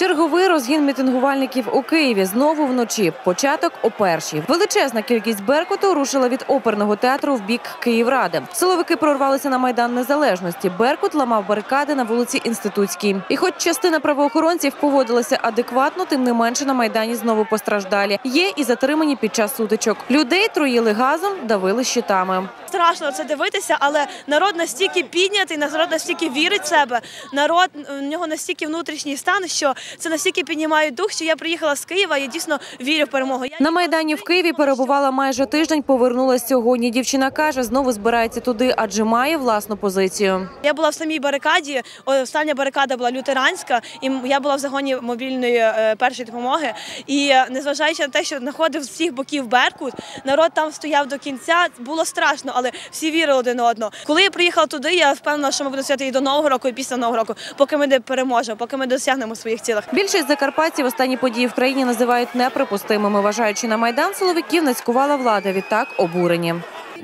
Черговий розгін мітингувальників у Києві знову вночі. Початок о першій. Величезна кількість беркуту рушила від оперного театру в бік Київради. Силовики прорвалися на майдан незалежності. Беркут ламав барикади на вулиці Інститутській. І, хоч частина правоохоронців поводилася адекватно, тим не менше на майдані знову постраждалі. Є і затримані під час сутичок. Людей труїли газом, давили щитами. Страшно це дивитися, але народ настільки піднятий, народ настільки вірить в себе. Народ в нього настільки внутрішній стан, що це настільки піднімає дух, що я приїхала з Києва. Я дійсно вірю в перемогу. Я На майдані в Києві перебувала майже тиждень. Повернулась сьогодні. Дівчина каже, знову збирається туди, адже має власну позицію. Я була в самій барикаді. Остання барикада була лютеранська, і я була в загоні мобільної е, першої допомоги. І е, незважаючи на те, що знаходив з всіх боків Беркут, народ там стояв до кінця. Було страшно, але всі вірили один одного. Коли я приїхала туди, я впевнена, що ми будемо святи і до нового року, і після нового року, поки ми не переможемо, поки ми досягнемо своїх цілей. Більшість закарпатців останні події в країні називають неприпустимими. Вважаючи на майдан силовиків нацькувала влада. Відтак обурені.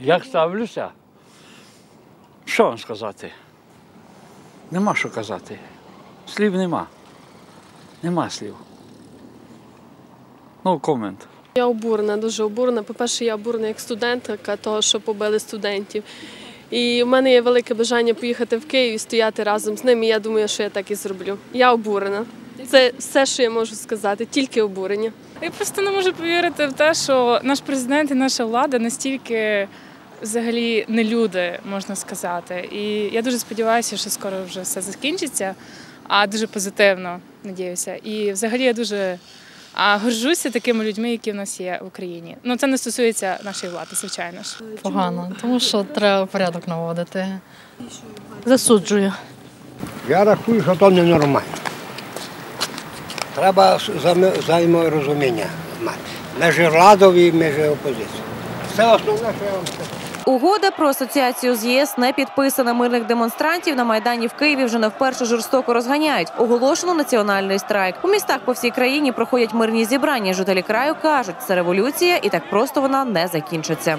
Як ставлюся? Що вам сказати? Нема що казати. Слів нема. Нема слів. Ну, комент. Я обурена, дуже обурена. По-перше, я обурена як студентка того, що побили студентів. І в мене є велике бажання поїхати в Київ і стояти разом з ними. Я думаю, що я так і зроблю. Я обурена. Це все, що я можу сказати, тільки обурення. Я просто не можу повірити в те, що наш президент і наша влада настільки взагалі не люди, можна сказати. І я дуже сподіваюся, що скоро вже все закінчиться, а дуже позитивно надіюся. І взагалі я дуже горжуся такими людьми, які в нас є в Україні. Ну це не стосується нашої влади, звичайно ж. Погано, тому що треба порядок наводити. Засуджую. Я рахую, що то ненормально. Треба взаємо- взаєморозуміння мати між владою і між опозицією. Це основне, що я вам скажу. Угода про асоціацію з ЄС не підписана. Мирних демонстрантів на майдані в Києві вже не вперше жорстоко розганяють. Оголошено національний страйк. У містах по всій країні проходять мирні зібрання. Жителі краю кажуть, це революція, і так просто вона не закінчиться.